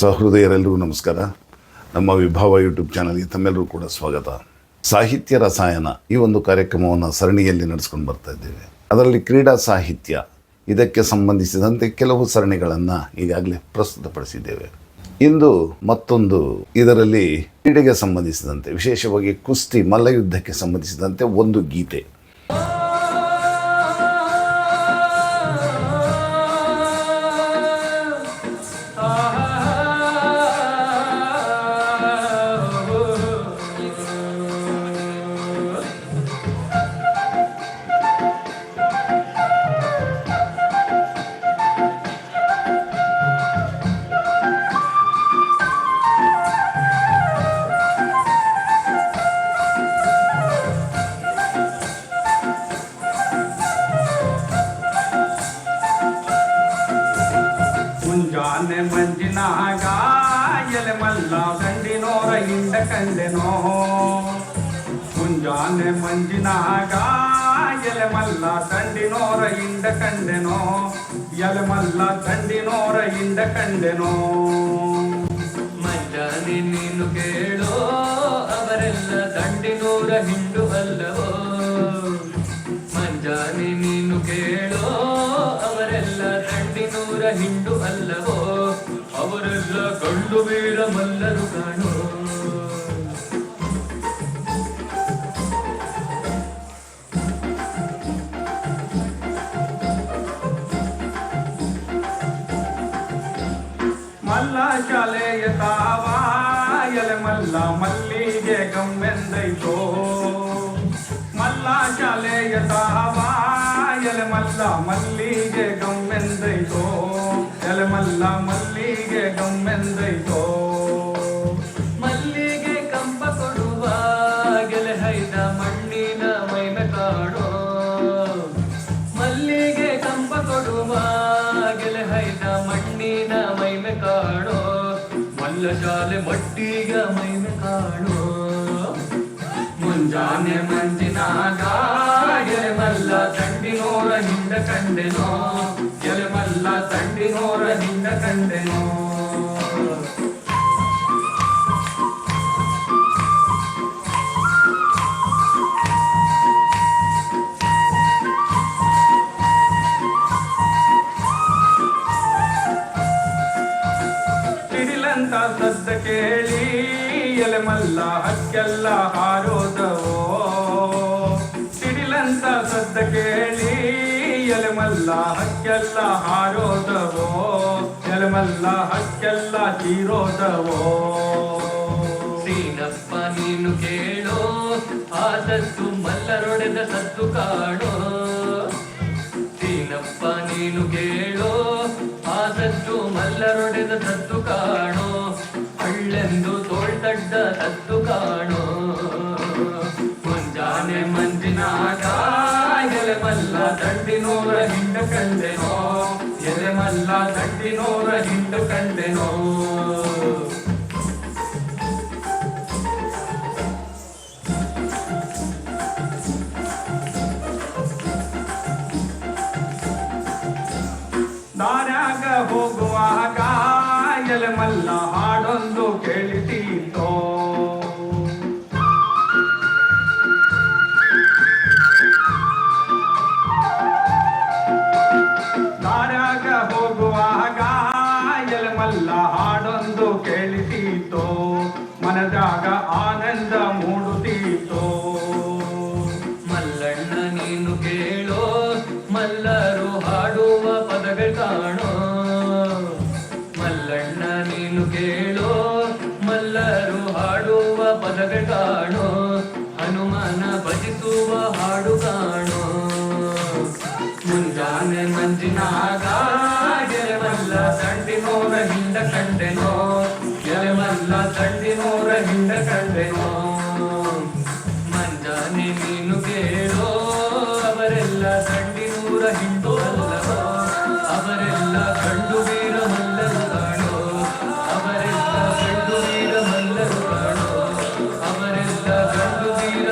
ಸಹೃದಯರೆಲ್ಲರಿಗೂ ನಮಸ್ಕಾರ. ನಮ್ಮ ವಿಭಾವ ಯೂಟ್ಯೂಬ್ ಚಾನಲ್ಗೆ ತಮ್ಮೆಲ್ಲರೂ ಕೂಡ ಸ್ವಾಗತ. ಸಾಹಿತ್ಯ ರಸಾಯನ ಈ ಒಂದು ಕಾರ್ಯಕ್ರಮವನ್ನು ಸರಣಿಯಲ್ಲಿ ನಡೆಸ್ಕೊಂಡು ಬರ್ತಾ ಇದ್ದೇವೆ. ಅದರಲ್ಲಿ ಕ್ರೀಡಾ ಸಾಹಿತ್ಯ, ಇದಕ್ಕೆ ಸಂಬಂಧಿಸಿದಂತೆ ಕೆಲವು ಸರಣಿಗಳನ್ನು ಈಗಾಗಲೇ ಪ್ರಸ್ತುತಪಡಿಸಿದ್ದೇವೆ. ಇಂದು ಮತ್ತೊಂದು ಇದರಲ್ಲಿ ಕ್ರೀಡೆಗೆ ಸಂಬಂಧಿಸಿದಂತೆ, ವಿಶೇಷವಾಗಿ ಕುಸ್ತಿ ಮಲ್ಲಯುದ್ಧಕ್ಕೆ ಸಂಬಂಧಿಸಿದಂತೆ ಒಂದು ಗೀತೆ. ಮಂಜಿನಾಗ, ಎಲೆ ಮಲ್ಲ ಗಂಡಿನೋರ ಹಿಂಡ ಕಂಡೆನೋ. ಮುಂಜಾನೆ ಮಂಜಿನಾಗ, ಎಲೆ ಮಲ್ಲ ದಂಡಿನೋರ ಹಿಂಡ ಕಂಡೆನೋ. ಎಲೆ ಮಲ್ಲ ದಂಡಿನೋರ ಹಿಂಡ ಕಂಡೆನೋ. ಮಂಜಾನೆ ನೀನು ಕೇಳೋ, ಅವರೆಲ್ಲ ದಂಡಿನೂರ ಹಿಂಡು ಅಲ್ಲವೋ. ಮಂಜಾನೆ ನೀನು ಕೇಳೋ, ಅವರೆಲ್ಲ ದಂಡಿನೂರ ಹಿಂಡು ಅಲ್ಲವೋ. ಗಂಡು ವೀರ ಮಲ್ಲರು ಕಾಣೋ ಮಲ್ಲ ಶಾಲೆಯ ತಾವ ಎಲೆ ಮಲ್ಲ ಮಲ್ಲಿಗೆ ಗಮ್ಮೆಂದೈತೋ ಮಲ್ಲ ಶಾಲೆಯ ತಾವ ಎಲೆ ಮಲ್ಲ ಮಲ್ಲಿಗೆ ಗಮ್ಮೆಂದೈತೋ ಎಲೆ ಮಲ್ಲ ಮಲ್ಲಿಗೆ ಗಮ್ಮೆಂದೈತೋ ಮಲ್ಲಿಗೆ ಕಂಪ ಕೊಡುವ ಗೆಲೆ ಹೈದ ಮಣ್ಣಿನ ಮೈಮೆ ಕಾಡೋ ಮಲ್ಲಿಗೆ ಕಂಬ ಕೊಡುವ ಗೆಲೆ ಹೈದ ಮಣ್ಣಿನ ಮೈಮೆ ಕಾಡೋ ಮಲ್ಲ ಶಾಲೆ ಮಟ್ಟಿಗ ಮೈಮೆ ಕಾಡೋ ಮುಂಜಾನೆ ಮಂಜಿನಾಗ ಎಲೆ ಮಲ್ಲ ತಂಡಿನೋರ ಹಿಂದ ಕಂಡೆನೋ? ಎಲೆ ಮಲ್ಲ ತಂಡಿನೋರ ಹಿಂದ ಕಂಡೆನೋ? ಕೇಳಿ, ಎಲೆ ಮಲ್ಲ ಹಕ್ಕೆಲ್ಲ ಹಾರೋದವೋ? ಸಿಡಿಲಂತ ಸದ್ದ ಕೇಳಿ, ಎಲೆ ಮಲ್ಲ ಹಕ್ಕೆಲ್ಲ ಹಾರೋದವೋ? ಎಲೆ ಮಲ್ಲ ಹಕ್ಕೆಲ್ಲ ತೀರೋದವೋ? ಸೀನಪ್ಪ, ನೀನು ಕೇಳೋ ಆದಷ್ಟು ಸದ್ದು ಮಲ್ಲರೊಡೆದ ಸದ್ದು ಕಾಣೋ. ಸೀನಪ್ಪ, ನೀನು ಕೇಳೋ ಆದಷ್ಟು ಸದ್ದು ಮಲ್ಲರೊಡೆದ ಸದ್ದು ಸದ್ದು ಕಾಣೋ. ಮುಂಜಾನೆ ಮಂಜಿನಾಗ ಎಲೆ ಮಲ್ಲ ದಂಡಿನೋರ ಹಿಂಡು ಕಂಡೆನೋ. ಎಲೆ ಮಲ್ಲ ದಂಡಿನೋರ ಹಿಂಡು ಕಂಡೆನೋ. ದಾರ್ಯಾಗ ಹೋಗುವಾಗ ಎಲೆ ಮಲ್ಲ ಮನದಾಗ ಆನಂದ ಮೂಡುತ್ತೀತೋ ಮಲ್ಲಣ್ಣ, ನೀನು ಕೇಳೋ, ಮಲ್ಲರು ಹಾಡುವ ಪದಗಳು ಕಾಣೋ. ಮಲ್ಲಣ್ಣ, ನೀನು ಕೇಳೋ, ಮಲ್ಲರು ಹಾಡುವ ಪದಗಳು ಕಾಣೋ. ಹನುಮಾನ ಭಜಿಸುವ ಹಾಡು ಕಂಡ ಕಂಡೆನೋ ನೀನು ಕೇಳೋ? ಅವರೆಲ್ಲ ಕಂಡಿನೂರ ಹಿಂಡು ಅಲ್ಲವೋ? ಅವರೆಲ್ಲ ಕಂಡು ವೀರ ಮಲ್ಲರು ಕಂಡು ವೀರ ಮಲ್ಲರು ಕಂಡು ವೀರ